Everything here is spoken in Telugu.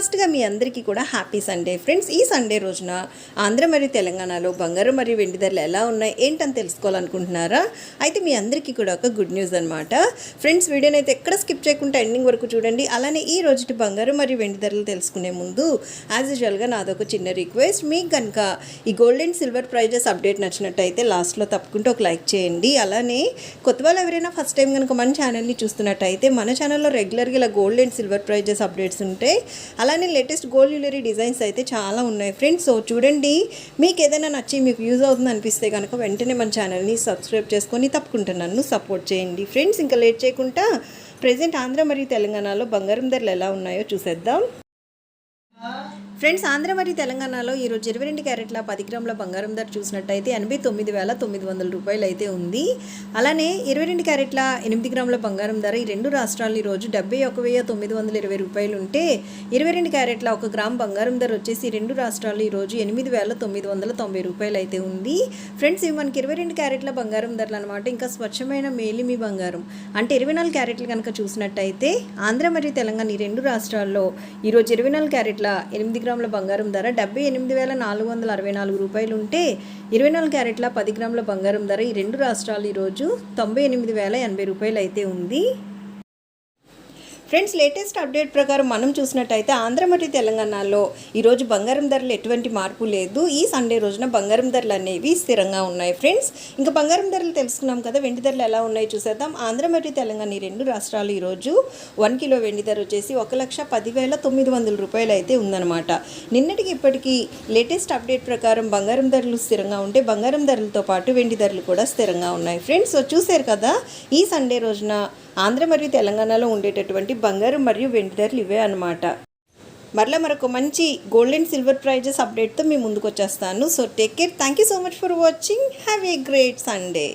ఫస్ట్గా మీ అందరికీ కూడా హ్యాపీ సండే. ఫ్రెండ్స్ ఈ సండే రోజున ఆంధ్ర మరియు తెలంగాణలో బంగారం మరియు వెండి ధరలు ఎలా ఉన్నాయి ఏంటని తెలుసుకోవాలనుకుంటున్నారా? అయితే మీ అందరికీ కూడా ఒక గుడ్ న్యూస్ అనమాట ఫ్రెండ్స్ వీడియోని అయితే ఎక్కడ స్కిప్ చేయకుండా ఎండింగ్ వరకు చూడండి. అలానే ఈ రోజుటి బంగారం మరియు వెండి ధరలు తెలుసుకునే ముందు యాజ్ యూజువల్గా నాదొక చిన్న రిక్వెస్ట్. మీకు కనుక ఈ gold and silver prizes update నచ్చినట్టయితే లాస్ట్లో తప్పకుండా ఒక లైక్ చేయండి. అలానే కొత్త వాళ్ళు ఎవరైనా ఫస్ట్ టైం కనుక మన ఛానల్ని చూస్తున్నట్టయితే మన ఛానల్లో రెగ్యులర్గా ఇలా gold and silver prizes updates ఉంటాయి అలానే లేటెస్ట్ గోల్డ్ జ్యువెలరీ డిజైన్స్ అయితే చాలా ఉన్నాయి. ఫ్రెండ్స్ సో చూడండి మీకు ఏదైనా నచ్చి మీకు యూజ్ అవుతుంది అనిపిస్తే కనుక వెంటనే మన ఛానల్ని సబ్స్క్రైబ్ చేసుకొని తప్పకుండా నన్ను సపోర్ట్ చేయండి. ఫ్రెండ్స్ ఇంకా లేట్ చేయకుండా ప్రజెంట్ ఆంధ్ర మరియు తెలంగాణలో బంగారం ధరలు ఎలా ఉన్నాయో చూసేద్దాం. ఫ్రెండ్స్ ఆంధ్ర మరియు తెలంగాణలో ఈరోజు ఇరవై రెండు క్యారెట్ల పది గ్రాముల బంగారం ధర చూసినట్టయితే ఎనభై తొమ్మిది వేల తొమ్మిది వందల రూపాయలు అయితే ఉంది. అలానే ఇరవై రెండు క్యారెట్ల ఎనిమిది గ్రాముల బంగారం ధర ఈ రెండు రాష్ట్రాలు ఈరోజు డెబ్బై ఒక వెయ్యి తొమ్మిది వందల ఇరవై రూపాయలు ఉంటే ఇరవై రెండు క్యారెట్ల ఒక గ్రామ్ బంగారం ధర వచ్చేసి రెండు రాష్ట్రాలు ఈరోజు ఎనిమిది వేల తొమ్మిది వందల తొంభై రూపాయలు అయితే ఉంది. ఫ్రెండ్స్ ఇవి మనకి ఇరవై రెండు క్యారెట్ల బంగారం ధరలు అనమాట ఇంకా స్వచ్ఛమైన మేలిమి బంగారం. అంటే ఇరవై నాలుగు క్యారెట్లు కనుక చూసినట్టయితే ఆంధ్ర మరియు తెలంగాణ ఈ రెండు రాష్ట్రాల్లో ఈరోజు ఇరవై నాలుగు క్యారెట్ల ఎనిమిది గ్రాముల బంగారం ధర డెబ్బై ఎనిమిది వేల నాలుగు వందల అరవై నాలుగు రూపాయలు ఉంటే ఇరవై నాలుగు క్యారెట్ల పది గ్రాముల బంగారం ధర ఈ రెండు రాష్ట్రాలు ఈరోజు తొంభై ఎనిమిది వేల ఎనభై రూపాయలు అయితే ఉంది. ఫ్రెండ్స్ లేటెస్ట్ అప్డేట్ ప్రకారం మనం చూసినట్టయితే ఆంధ్ర మరియు తెలంగాణలో ఈరోజు బంగారం ధరలు ఎటువంటి మార్పు లేదు. ఈ సండే రోజున బంగారం ధరలు అనేవి స్థిరంగా ఉన్నాయి ఫ్రెండ్స్. ఇంకా బంగారం ధరలు తెలుసుకున్నాం కదా వెండి ధరలు ఎలా ఉన్నాయో చూసేద్దాం. ఆంధ్ర మరియు తెలంగాణ ఈ రెండు రాష్ట్రాలు ఈరోజు వన్ కిలో వెండి ధర వచ్చేసి ఒక లక్ష పదివేల తొమ్మిది వందల రూపాయలు అయితే ఉందన్నమాట. నిన్నటికి ఇప్పటికీ లేటెస్ట్ అప్డేట్ ప్రకారం బంగారం ధరలు స్థిరంగా ఉంటే బంగారం ధరలతో పాటు వెండి ధరలు కూడా స్థిరంగా ఉన్నాయి ఫ్రెండ్స్. సో చూశారు కదా ఈ సండే రోజున ఆంధ్ర మరియు తెలంగాణలో ఉండేటటువంటి బంగారం మరియు వెండి ధరలు ఇవే అనమాట మరలా మరొక మంచి గోల్డ్ అండ్ సిల్వర్ ప్రైజెస్ అప్డేట్తో మీ ముందుకు వచ్చేస్తాను so take care thank you so much for watching have a great Sunday